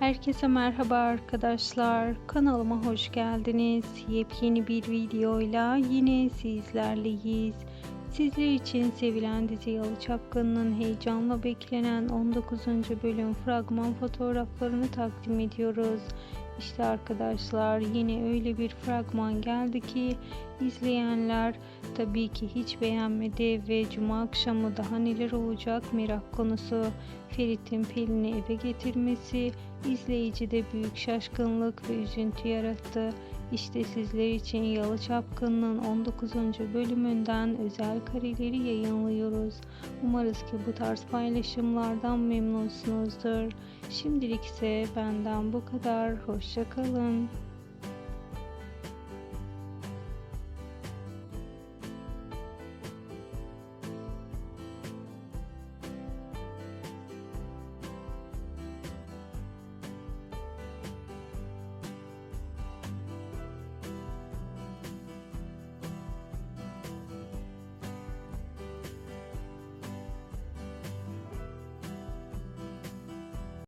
Herkese merhaba arkadaşlar. Kanalıma hoş geldiniz. Yepyeni bir videoyla yine sizlerleyiz. Sizler için sevilen dizi Yalı heyecanla beklenen 19. bölüm fragman fotoğraflarını takdim ediyoruz. İşte arkadaşlar yine öyle bir fragman geldi ki izleyenler tabii ki hiç beğenmedi ve cuma akşamı daha neler olacak merak konusu. Ferit'in Pelin'i eve getirmesi izleyicide büyük şaşkınlık ve üzüntü yarattı. İşte sizler için Yalı Çapkını'nın 19. bölümünden özel kareleri yayınlıyoruz. Umarız ki bu tarz paylaşımlardan memnunsunuzdur. Şimdilik ise benden bu kadar. Hoşçakalın.